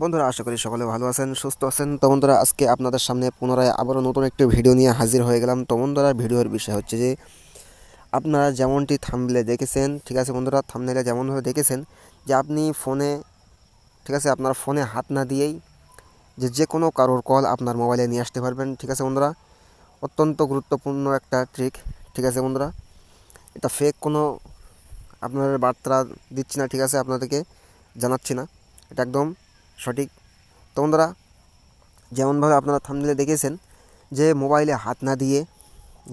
বন্ধুরা, আশা করি সকলে ভালো আছেন, সুস্থ আছেন। তো বন্ধুরা, আজকে আপনাদের সামনে পুনরায় আবারও নতুন একটি ভিডিও নিয়ে হাজির হয়ে গেলাম। তো বন্ধুরা, ভিডিওর বিষয় হচ্ছে যে, আপনারা যেমনটি থামলে দেখেছেন, ঠিক আছে বন্ধুরা থামনেলে যেমনভাবে দেখেছেন যে আপনি ফোনে, ঠিক আছে, আপনার ফোনে হাত না দিয়েই যে যে কোনো কারোর কল আপনার মোবাইলে নিয়ে আসতে পারবেন, ঠিক আছে বন্ধুরা? অত্যন্ত গুরুত্বপূর্ণ একটা ট্রিক ঠিক আছে বন্ধুরা? এটা ফেক কোনো আপনার বার্তা দিচ্ছি না, ঠিক আছে, আপনাদেরকে জানাচ্ছি না। এটা একদম সঠিক। তো বন্ধুরা, যেমনভাবে আপনারা থামলে দেখেছেন যে মোবাইলে হাত না দিয়ে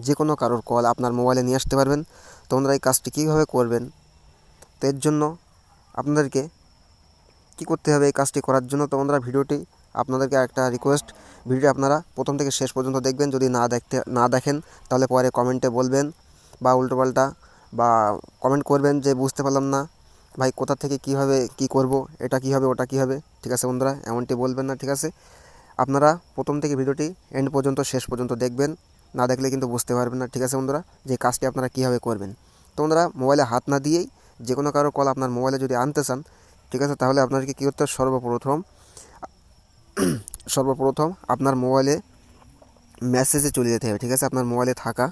যে কোনো কারোর কল আপনার মোবাইলে নিয়ে আসতে পারবেন। তো বন্ধুরা, এই কাজটি কীভাবে করবেন? তো এর জন্য আপনাদেরকে কী করতে হবে এই কাজটি করার জন্য? তো বন্ধুরা, ভিডিওটি আপনাদেরকে একটা রিকোয়েস্ট ভিডিওটি আপনারা প্রথম থেকে শেষ পর্যন্ত দেখবেন। যদি না দেখতে, না দেখেন, তাহলে পরে কমেন্টে বলবেন বা উল্টোপাল্টা বা কমেন্ট করবেন যে বুঝতে পারলাম না। ভাই কোথা থেকে কীভাবে কি করব, এটা কী হবে ওটা কী হবে ঠিক আছে বন্ধুরা? এমনটি বলবেন না, ঠিক আছে? আপনারা প্রথম থেকে ভিডিওটি এন্ড পর্যন্ত, শেষ পর্যন্ত দেখবেন। না দেখলে কিন্তু বুঝতে পারবেন না, ঠিক আছে বন্ধুরা? যে কাজটি আপনারা কীভাবে করবেন। তো বন্ধুরা, মোবাইলে হাত না দিয়েই যে কোনো কারও কল আপনার মোবাইলে যদি আনতে চান, ঠিক আছে, তাহলে আপনাদেরকে কী করতে হবে? সর্বপ্রথম সর্বপ্রথম আপনার মোবাইলে মেসেজে চলে যেতে হবে, ঠিক আছে? আপনার মোবাইলে থাকা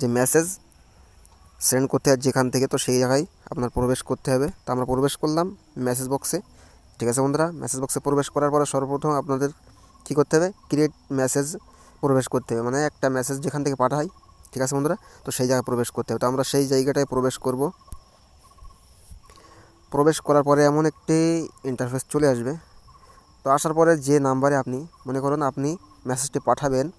যে মেসেজ সেন্ড করতে হয় যেখান থেকে, তো সেই জায়গায় আপনার প্রবেশ করতে হবে। তো আমরা প্রবেশ করলাম মেসেজ বক্সে ঠিক আছে বন্ধুরা? মেসেজ বক্সে প্রবেশ করার পরে সর্বপ্রথম আপনাদের কী করতে হবে? ক্রিয়েট মেসেজ প্রবেশ করতে হবে। মানে একটা মেসেজ যেখান থেকে পাঠাই। ঠিক আছে বন্ধুরা? তো সেই জায়গায় প্রবেশ করতে হবে। তো আমরা সেই জায়গাটায় প্রবেশ করব। প্রবেশ করার পরে এমন একটি ইন্টারফেস চলে আসবে। তো আসার পরে যে নাম্বারে আপনি, মনে করুন আপনি মেসেজটি পাঠাবেন,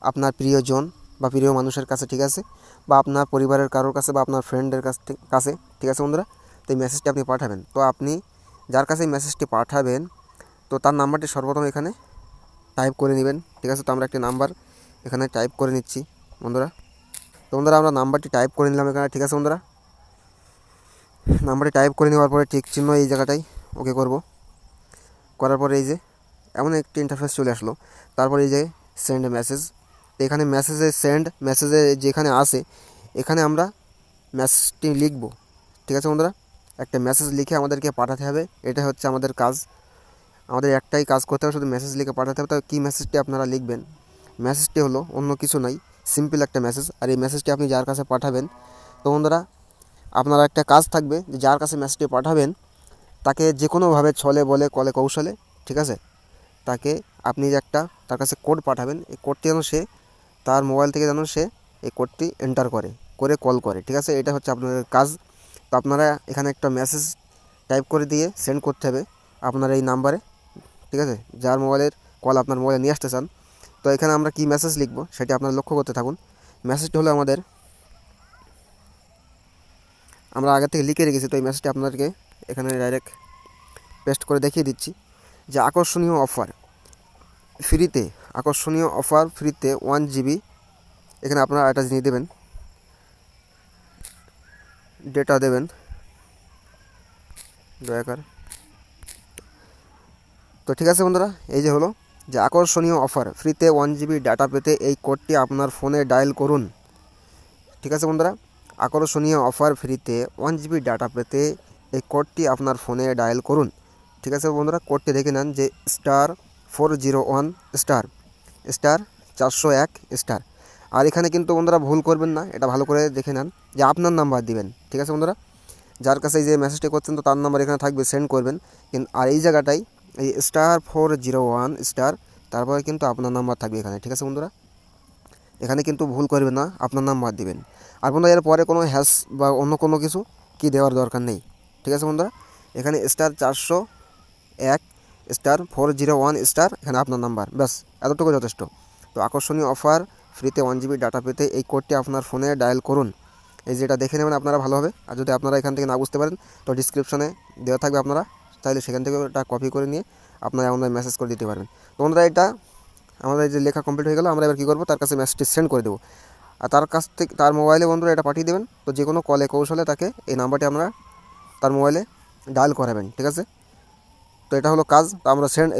আপনার প্রিয়জন বা প্রিয় মানুষের কাছে, ঠিক আছে? বা আপনার পরিবারের কারোর কাছে বা আপনার ফ্রেন্ডের কাছ কাছে, ঠিক আছে বন্ধুরা? তো এই মেসেজটি আপনি পাঠাবেন। তো আপনি যার কাছে এই মেসেজটি পাঠাবেন, তো তার নাম্বারটি সর্বপ্রথম এখানে টাইপ করে নেবেন, ঠিক আছে? তো আমরা একটি নাম্বার এখানে টাইপ করে নিচ্ছি, বন্ধুরা। তো বন্ধুরা, আমরা নাম্বারটি টাইপ করে নিলাম এখানে, ঠিক আছে বন্ধুরা? নাম্বারটি টাইপ করে নেওয়ার পরে ঠিক চিহ্ন এই জায়গাটাই ওকে করব। করার পরে এই যে এমন একটি ইন্টারফেস চলে আসলো। তারপর এই যে সেন্ড মেসেজ তো এখানে মেসেজে সেন্ড মেসেজে যেখানে আসে, এখানে আমরা মেসেজটি লিখব। ঠিক আছে বন্ধুরা? একটা মেসেজ লিখে আমাদেরকে পাঠাতে হবে। এটা হচ্ছে আমাদের কাজ। আমাদের একটাই কাজ করতে হবে, শুধু মেসেজ লিখে পাঠাতে হবে। তো কী মেসেজটি আপনারা লিখবেন? মেসেজটি হলো অন্য কিছু নাই সিম্পল একটা মেসেজ আর এই মেসেজটি আপনি যার কাছে পাঠাবেন, তো বন্ধুরা, আপনারা একটা কাজ থাকবে যে যার কাছে মেসেজটি পাঠাবেন, তাকে যে কোনোভাবে ছলে, বলে, কলে, কৌশলে, ঠিক আছে? তাকে আপনি একটা, তার কাছে কোড পাঠাবেন। এই কোডটি যেন সে তার মোবাইল থেকে যেন সে এই কোডটি এন্টার করে করে কল করে, ঠিক আছে? এটা হচ্ছে আপনাদের কাজ। তো আপনারা এখানে একটা মেসেজ টাইপ করে দিয়ে সেন্ড করতে হবে আপনার এই নাম্বারে ঠিক আছে? যার মোবাইলের কল আপনার মোবাইলে নিয়ে আসতে চান। তো এখানে আমরা কি মেসেজ লিখব সেটি আপনারা লক্ষ্য করতে থাকুন। মেসেজটি হলো আমাদের, আমরা আগে থেকে লিখে রেখেছি, তো এই মেসেজটি আপনাদেরকে এখানে ডাইরেক্ট পেস্ট করে দেখিয়ে দিচ্ছি। যে আকর্ষণীয় অফার ফ্রিতে, আকর্ষণীয় অফার ফ্রিতে ওয়ান জিবি এখানে আপনারা একটা জিনিস দেবেন। ডেটা দেবেন। দয়াকার তো ঠিক আছে বন্ধুরা, এই যে হলো যে আকর্ষণীয় অফার, ফ্রিতে ওয়ান জিবি ডাটা পেতে এই কোডটি আপনার ফোনে ডায়াল করুন। ঠিক আছে বন্ধুরা, আকর্ষণীয় অফার ফ্রিতে ওয়ান জিবি ডাটা পেতে এই কোডটি আপনার ফোনে ডায়াল করুন। ঠিক আছে বন্ধুরা কোডটি দেখে নেন যে star four zero one star star চারশো এক স্টার। আর এখানে কিন্তু বন্ধুরা ভুল করবেন না, এটা ভালো করে দেখে নেন যে আপনার নাম্বার দিবেন, ঠিক আছে বন্ধুরা? যার কাছে এই যে মেসেজটি করছেন তো তার নাম্বার এখানে থাকবে, সেন্ড করবেন। কিন্তু আর এই জায়গাটায় এই star four zero one star, তারপরে কিন্তু আপনার নাম্বার থাকবে এখানে, ঠিক আছে বন্ধুরা? এখানে কিন্তু ভুল করবেন না, আপনার নাম্বার দিবেন। আর বন্ধুরা এর পরে কোনো হ্যাশ বা অন্য কোনো কিছু কি দেওয়ার দরকার নেই, ঠিক আছে বন্ধুরা? এখানে স্টার চারশো এক star four zero one star এখানে আপনার নাম্বার ব্যাস, এতটুকু যথেষ্ট। তো আকর্ষণীয় অফার ফ্রিতে ওয়ান জিবি ডাটা পেতে এই কোডটি আপনার ফোনে ডায়াল করুন। এই যেটা দেখে নেবেন আপনারা ভালো হবে। আর যদি আপনারা এখান থেকে না বুঝতে পারেন, তো ডিসক্রিপশনে দেওয়া থাকবে আপনারা। চাইলে সেখান থেকে ওটা কপি করে নিয়ে আপনারা আমাদের মেসেজ করে দিতে পারবেন। তো বন্ধুরা, এটা আমাদের যে লেখা কমপ্লিট হয়ে গেল, আমরা এবার কী করব? তার কাছে মেসেজটি সেন্ড করে দেবো। আর তার কাছ থেকে, তার মোবাইলে বন্ধুরা এটা পাঠিয়ে দেবেন। তো যে কোনো কলে কৌশলে তাকে এই নাম্বারটি আমরা তার মোবাইলে ডায়াল করাবেন, ঠিক আছে? এটা হলো কাজ। তো আমরা সেন্ড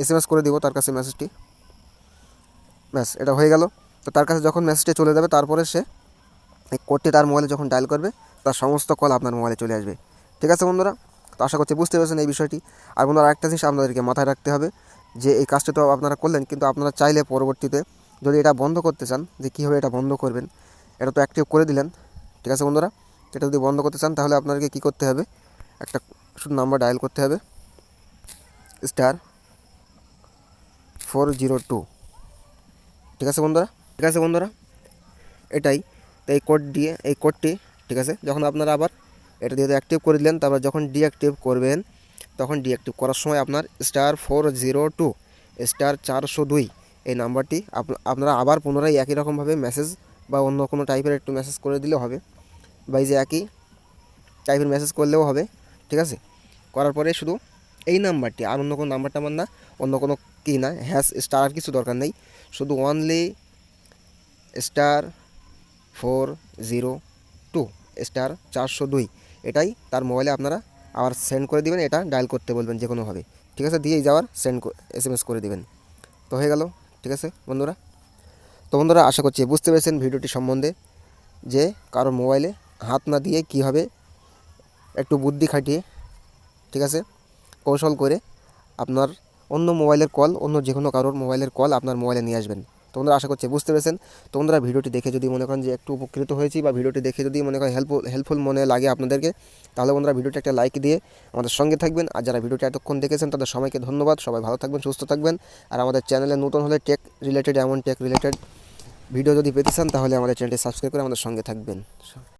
এস এম এস করে দিব তার কাছে মেসেজটি ব্যাস, এটা হয়ে গেল। তো তার কাছে যখন মেসেজটি চলে যাবে, তারপরে সে এই কোডটি তার মোবাইলে যখন ডায়াল করবে, তার সমস্ত কল আপনার মোবাইলে চলে আসবে। ঠিক আছে বন্ধুরা? তো আশা করছি বুঝতে পেরেছেন এই বিষয়টি। আর বন্ধুরা, আরেকটা জিনিস আপনাদেরকে মাথায় রাখতে হবে, যে এই কাজটা তো আপনারা করলেন, কিন্তু আপনারা চাইলে পরবর্তীতে যদি এটা বন্ধ করতে চান, যে কীভাবে এটা বন্ধ করবেন, এটা তো অ্যাক্টিভ করে দিলেন। ঠিক আছে বন্ধুরা? এটা যদি বন্ধ করতে চান, তাহলে আপনাদেরকে কী করতে হবে? একটা, শুধু নাম্বার ডায়াল করতে হবে। Star four zero two. ঠিক আছে বন্ধুরা? ঠিক আছে বন্ধুরা? এটাই। এই কোড দিয়ে, এই কোডটি ঠিক আছে? যখন আপনারা আবার এটা দিয়ে অ্যাক্টিভ করে দিলেন, তারপর যখন ডিঅ্যাক্টিভ করবেন, তখন ডিঅ্যাক্টিভ করার সময় আপনার star four zero two star চারশো দুই, এই নাম্বারটি আপ- আপনারা আবার পুনরায় একই রকমভাবে মেসেজ বা অন্য কোনো টাইপের একটু মেসেজ করে দিলেও হবে। বা এই যে একই টাইপের মেসেজ করলেও হবে। ঠিক আছে? করার পরে শুধু এই নাম্বারটি, আর অন্য কোনো নাম্বারটা টাম্বার না, অন্য কোনো কি না, হ্যাশ, স্টার আর কিছু দরকার নেই। শুধু only star four zero two star চারশো দুই। এটাই তার মোবাইলে আপনারা আবার সেন্ড করে দিবেন, এটা ডায়াল করতে বলবেন যে কোনোভাবে ঠিক আছে? দিয়েই যাওয়ার, সেন্ড এস এম এস করে দিবেন। তো হয়ে গেল, ঠিক আছে বন্ধুরা? তো বন্ধুরা, আশা করছি বুঝতে পেরেছেন ভিডিওটি সম্বন্ধে যে কারও মোবাইলে হাত না দিয়ে কীভাবে একটু বুদ্ধি খাটিয়ে, ঠিক আছে? কৌশল করে আপনার অন্য মোবাইলের কল, অন্য যে কোনো কারোর মোবাইলের কল আপনার মোবাইলে নিয়ে আসবেন। তোমরা আশা করছি বুঝতে পেরেছেন। তো বন্ধুরা, ভিডিওটি দেখে যদি মনে করেন যে একটু উপকৃত হয়েছি বা ভিডিওটি দেখে যদি মনে করেন হেল্পফুল হেল্পফুল মনে লাগে আপনাদেরকে, তাহলে বন্ধুরা ভিডিওটি একটা লাইক দিয়ে আমাদের সঙ্গে থাকবেন। আর যারা ভিডিওটি এতক্ষণ দেখেছেন, তাদের সবাইকে ধন্যবাদ। সবাই ভালো থাকবেন, সুস্থ থাকবেন। আর আমাদের চ্যানেলে নতুন হলে টেক রিলেটেড এমন টেক রিলেটেড ভিডিও যদি পেতে চান, তাহলে আমাদের চ্যানেলটি সাবস্ক্রাইব করে আমাদের সঙ্গে থাকবেন।